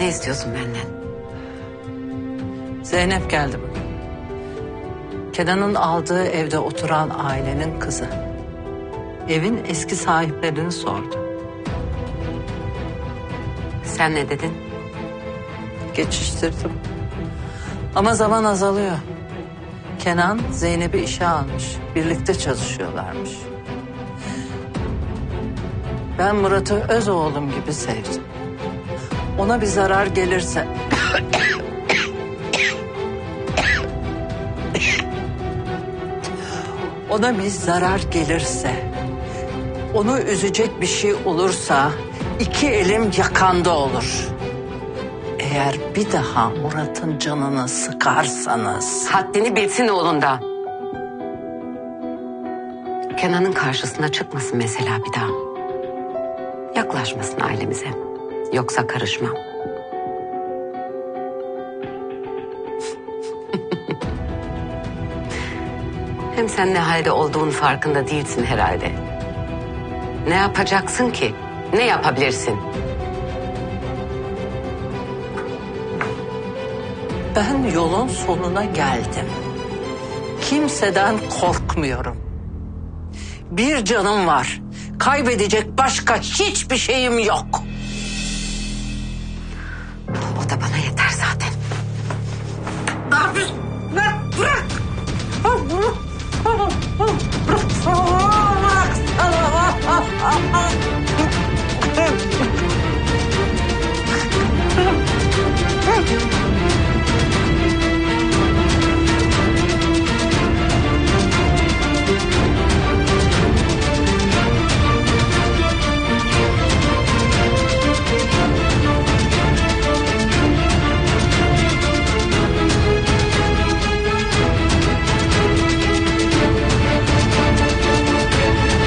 Ne istiyorsun benden? Zeynep geldi bugün. Kenan'ın aldığı evde oturan ailenin kızı. Evin eski sahiplerini sordu. Sen ne dedin? Geçiştirdim. Ama zaman azalıyor. Kenan Zeynep'i işe almış. Birlikte çalışıyorlarmış. Ben Murat'ı öz oğlum gibi sevdim. Ona bir zarar gelirse... Ona bir zarar gelirse... Onu üzecek bir şey olursa... iki elim yakanda olur. Eğer bir daha Murat'ın canını sıkarsanız... Haddini bilsin oğlunda. Kenan'ın karşısına çıkmasın mesela bir daha. Yaklaşmasın ailemize. Yoksa karışmam. Hem sen ne halde olduğun farkında değilsin herhalde. Ne yapacaksın ki? Ne yapabilirsin? Ben yolun sonuna geldim. Kimseden korkmuyorum. Bir canım var. Kaybedecek başka hiçbir şeyim yok.